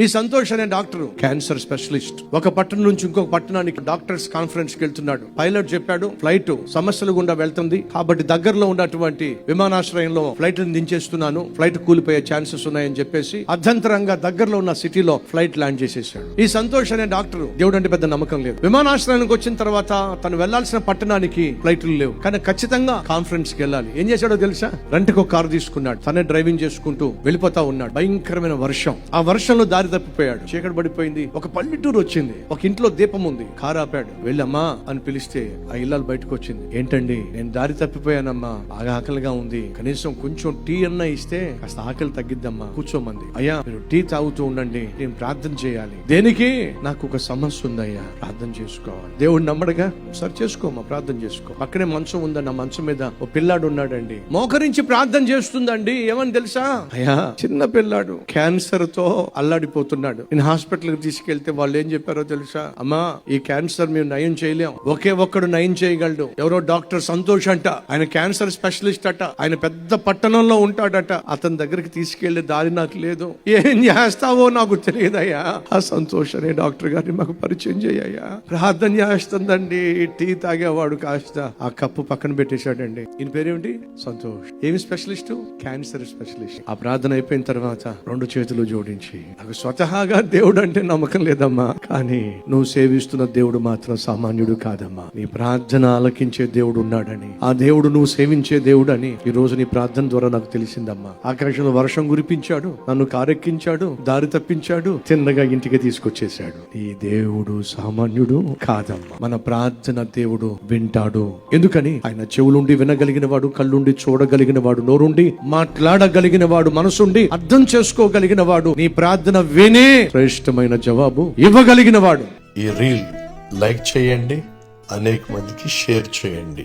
ఈ సంతోష్ అనే doctor cancer specialist ఒక పట్టణం నుంచి ఇంకొక పట్టణానికి డాక్టర్స్ కాన్ఫరెన్స్కి వెళ్తున్నాడు. పైలట్ చెప్పాడు ఫ్లైట్ సమస్యలు గుండా వెళ్తుంది. కాబట్టి దగ్గరలో ఉన్నటువంటి విమానాశ్రయంలో ఫ్లైట్ దించేస్తున్నాను. ఫ్లైట్ కూలిపోయే ఛాన్సెస్ ఉన్నాయని చెప్పేసి అర్ధంతరంగా దగ్గరలో ఉన్న సిటీలో ఫ్లైట్ ల్యాండ్ చేసేసాడు. ఈ సంతోష్ అనే డాక్టర్ దేవుడు అంటే పెద్ద నమ్మకం లేదు. విమానాశ్రయానికి వచ్చిన తర్వాత తను వెళ్ళాల్సిన పట్టణానికి ఫ్లైట్లు లేవు. కానీ ఖచ్చితంగా కాన్ఫరెన్స్కి వెళ్ళాలి. ఏం చేశాడో తెలుసా? రెంట్కి ఒక కారు తీసుకున్నాడు. తనే డ్రైవింగ్ చేసుకుంటూ వెళ్ళిపోతా ఉన్నాడు. భయంకరమైన వర్షం. ఆ వర్షంలో దారి తప్పిపోయాడు. చీకటి పడిపోయింది. ఒక పల్లెటూరు వచ్చింది. ఒక ఇంట్లో దీపం ఉంది. కారు ఆపాడు. వెళ్ళమ్మా అని పిలిస్తే ఆ ఇల్లాలు బయటకు వచ్చింది ఏంటండి? నేను దారి తప్పిపోయానమ్మా. బాగా ఆకలిగా ఉంది. కనీసం కొంచెం టీ అన్న ఇస్తే కాస్త ఆకలి తగ్గిద్దమ్మా. కూర్చోమంది. అయ్యా మీరు టీ తాగుతూ ఉండండి. నేను ప్రార్థన చేయాలి. దేనికి? నాకు ఒక సమస్య ఉందయ్యా. ప్రార్థన చేసుకోవాలి. దేవుడు నమ్మడగా? సరి చేసుకోమా ప్రార్థన చేసుకో. పక్కనే మంచం ఉందండి ఆ మంచం మీద ఓ పిల్లాడు ఉన్నాడండి. మోకరించి ప్రార్థన చేస్తుందండి. ఏమని తెలుసా? అయ్యా చిన్న పిల్లాడు. క్యాన్సర్తో పోతున్నాడు నేను హాస్పిటల్కి తీసుకెళ్తే వాళ్ళు ఏం చెప్పారో తెలుసా? అమ్మా ఈ క్యాన్సర్ మేము నయం చేయలేం. ఒకే ఒక్కడు నయం చేయగలడు. ఎవరో డాక్టర్ సంతోష్ అంట. ఆయన క్యాన్సర్ స్పెషలిస్ట్ అట. ఆయన పెద్ద పట్టణంలో ఉంటాడట. అతని దగ్గరికి తీసుకెళ్ళే దారి నాకు లేదు. ఏం చేస్తావో నాకు తెలియదయ్యా. ఆ సంతోష్ అనే డాక్టర్ గారిని మాకు పరిచయం చేయ్యా ప్రార్థన చేస్తుందండి. టీ తాగేవాడు కాస్త. ఆ కప్పు పక్కన పెట్టేశాడండి. ఈయన పేరేమిటి? సంతోష్. ఏమి స్పెషలిస్ట్? Cancer specialist. ఆ ప్రార్థన అయిపోయిన తర్వాత రెండు చేతులు జోడించి నాకు స్వతహాగా దేవుడు అంటే నమ్మకం లేదమ్మా. కానీ నువ్వు సేవిస్తున్న దేవుడు మాత్రం సామాన్యుడు కాదమ్మా. నీ ప్రార్థన ఆలకించే దేవుడు ఉన్నాడని ఆ దేవుడు నువ్వు సేవించే దేవుడు అని ఈ రోజు నీ ప్రార్థన ద్వారా నాకు తెలిసిందమ్మా. ఆకాశంలో వర్షం కురిపించాడు నన్ను కారెక్కించాడు దారి తప్పించాడు తిన్నగా ఇంటికి తీసుకొచ్చేశాడు. ఈ దేవుడు సామాన్యుడు కాదమ్మా. మన ప్రార్థన దేవుడు వింటాడు. ఎందుకని? ఆయన చెవులుండి వినగలిగిన వాడు కళ్ళుండి చూడగలిగిన వాడు నోరుండి మాట్లాడగలిగిన వాడు మనసుండి అర్థం చేసుకోగలిగిన వాడు. నీ ప్రార్థన వినే శ్రేష్టమైన జవాబు ఇవ్వగలిగిన వాడు ఈ రీల్ లైక్ చేయండి అనేక మందికి షేర్ చేయండి.